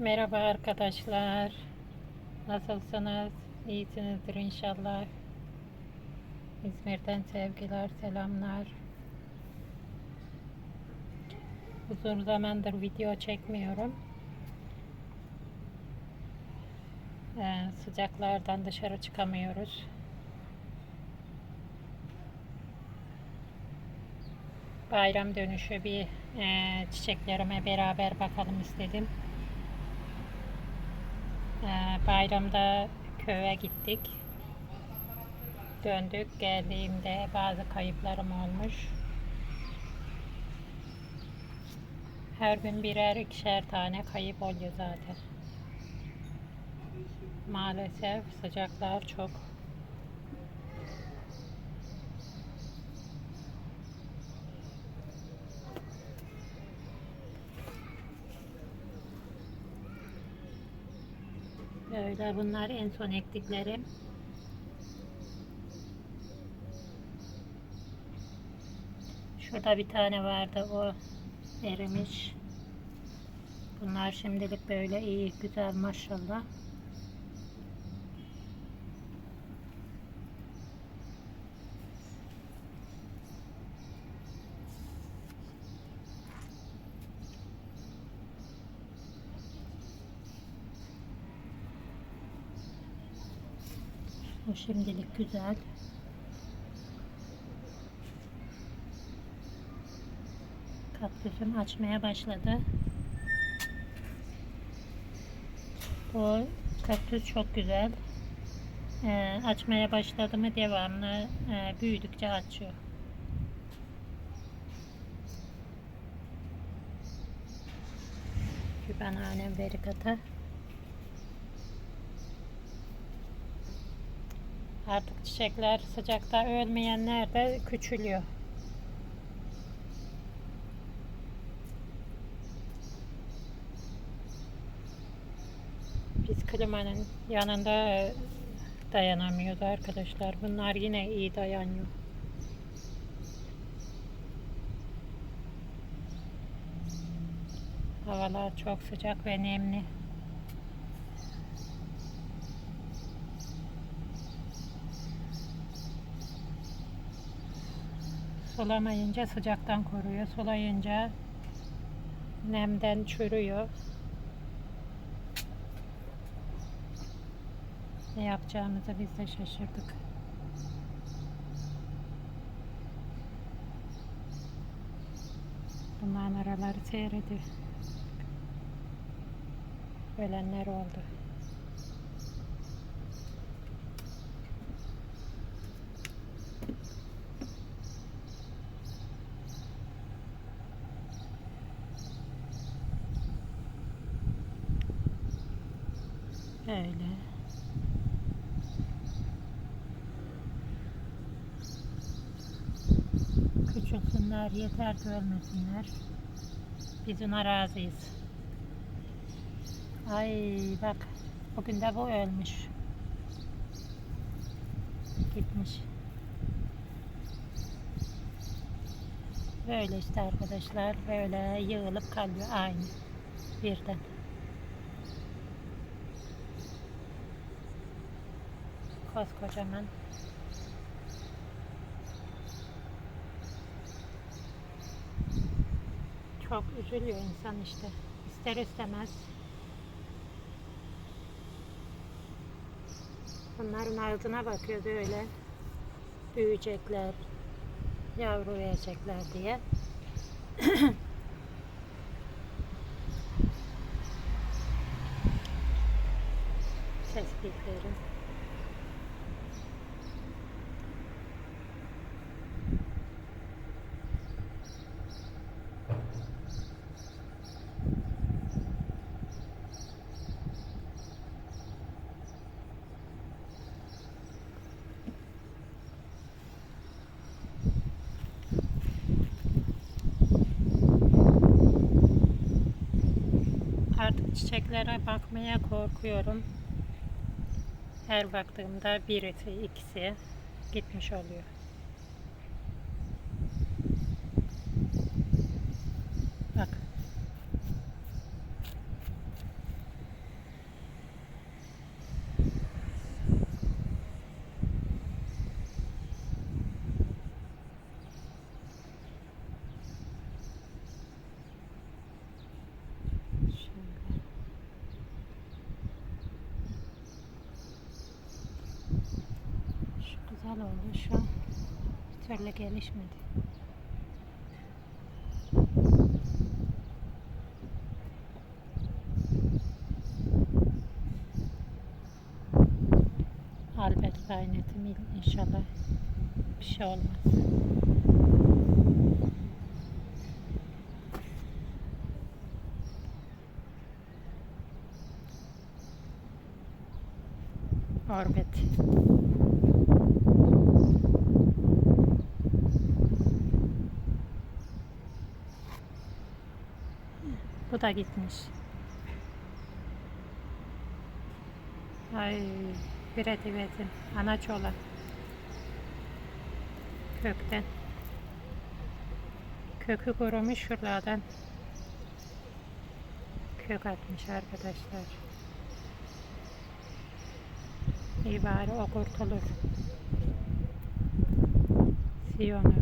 Merhaba arkadaşlar. Nasılsınız? İyisinizdir inşallah. İzmir'den sevgiler, selamlar. Uzun zamandır video çekmiyorum. Ee, sıcaklardan dışarı çıkamıyoruz. Bayram dönüşü bir e, çiçeklerime beraber bakalım istedim. Ee, bayramda köye gittik. Döndük. Geldiğimde bazı kayıplarım olmuş. Her gün birer ikişer tane kayıp oluyor zaten. Maalesef sıcaklar çok. Böyle bunlar en son ektiklerim. Şurada bir tane vardı o erimiş. Bunlar şimdilik böyle iyi güzel maşallah. Bu şimdilik güzel. Kaktüsüm açmaya başladı. Bu kaktüs çok güzel. Ee, açmaya başladı mı devamlı e, büyüdükçe açıyor. Küpehanem verikata. Artık çiçekler sıcakta ölmeyenler de küçülüyor. Biz klimanın yanında dayanamıyoruz arkadaşlar. Bunlar yine iyi dayanıyor. Havalar çok sıcak ve nemli. Sulamayınca sıcaktan koruyor. Sulayınca nemden çürüyor. Ne yapacağımızı biz de şaşırdık. Bunların araları seyrediyor. Ölenler oldu. Öyle. Küçülsünler, yeter ki ölmesinler. Biz ona razıyız. Ay bak, bugün de bu ölmüş. Gitmiş. Böyle işte arkadaşlar, böyle yığılıp kalıyor aynı birden. Koskocaman. Çok üzülüyor insan işte. İster istemez. Bunların ardına bakıyor böyle. Büyüyecekler. Yavru verecekler diye. Tespitlerim. Artık çiçeklere bakmaya korkuyorum. Her baktığımda birisi, ikisi gitmiş oluyor. Bak. Güzel oldu şu an. Bir türlü gelişmedi. Albert kaynetim inşallah bir şey olmaz. Orbit. Bu da gitmiş. Ay, bireti vetin. Anaç olan. Kökten. Kökü kurumuş şuralardan. Kök atmış arkadaşlar. İyi bari o kurtulur. Siyonu.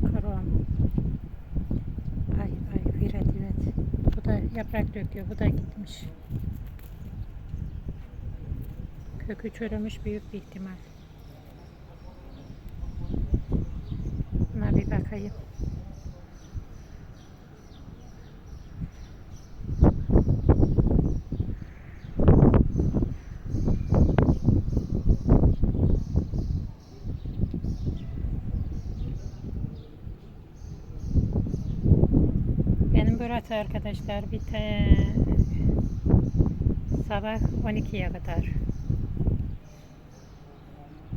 Krom. Ay ay viret evet. Bu da yaprak döküyor. Bu da gitmiş. Kökü çürümüş büyük bir ihtimal. Buna bir bakayım. Benim burası arkadaşlar bir te... sabah 12'ye kadar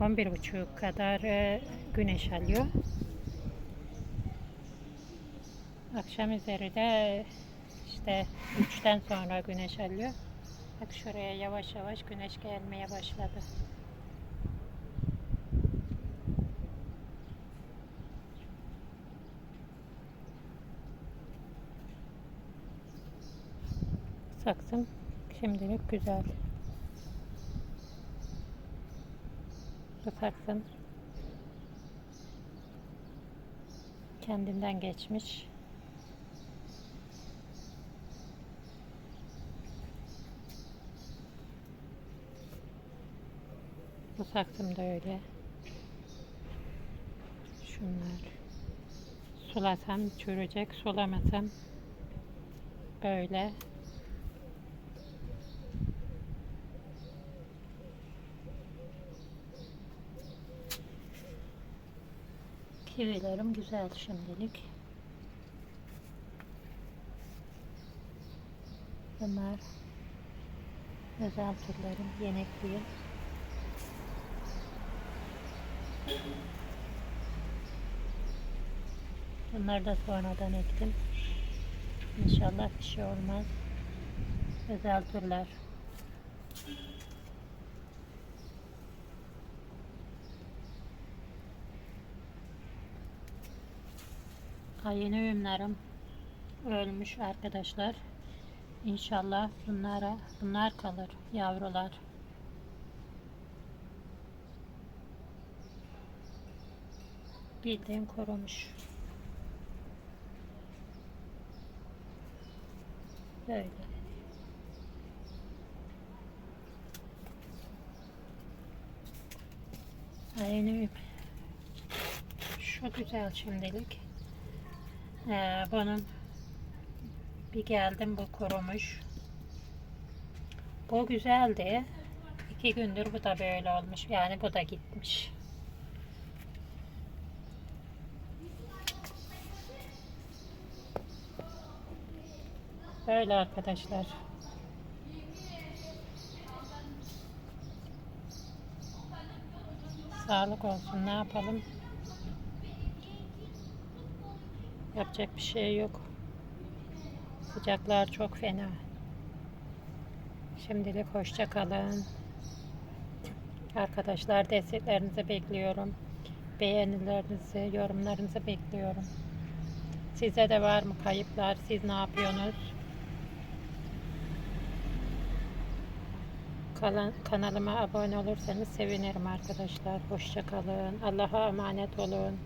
11.30 kadar e, güneş alıyor. Akşam üzeri de işte 3'ten sonra güneş alıyor. Bak şuraya yavaş yavaş güneş gelmeye başladı. Saksım şimdilik güzel. Bu saksım kendinden geçmiş. Bu saksım da öyle. Şunlar. Sulasam çürüyecek, sulamasam böyle. Kivilerim güzel şimdilik. Bunlar özel türlerim, yenekliyim. Bunları da sonradan ektim. İnşallah bir şey olmaz. Özel türler. Yeni ürünlerim ölmüş arkadaşlar. İnşallah bunlara bunlar kalır yavrular. Bildiğin kurumuş. Böyle. Yeni şu güzel şimdilik. Ee, bunun bir geldim bu kurumuş. Bu güzeldi. İki gündür bu da böyle olmuş. Yani bu da gitmiş. Böyle arkadaşlar. Sağlık olsun. Ne yapalım? Yapacak bir şey yok. Sıcaklar çok fena. Şimdilik hoşça kalın. Arkadaşlar desteklerinizi bekliyorum. Beğenilerinizi, yorumlarınızı bekliyorum. Size de var mı kayıplar? Siz ne yapıyorsunuz? Kalan, kanalıma abone olursanız sevinirim arkadaşlar. Hoşça kalın. Allah'a emanet olun.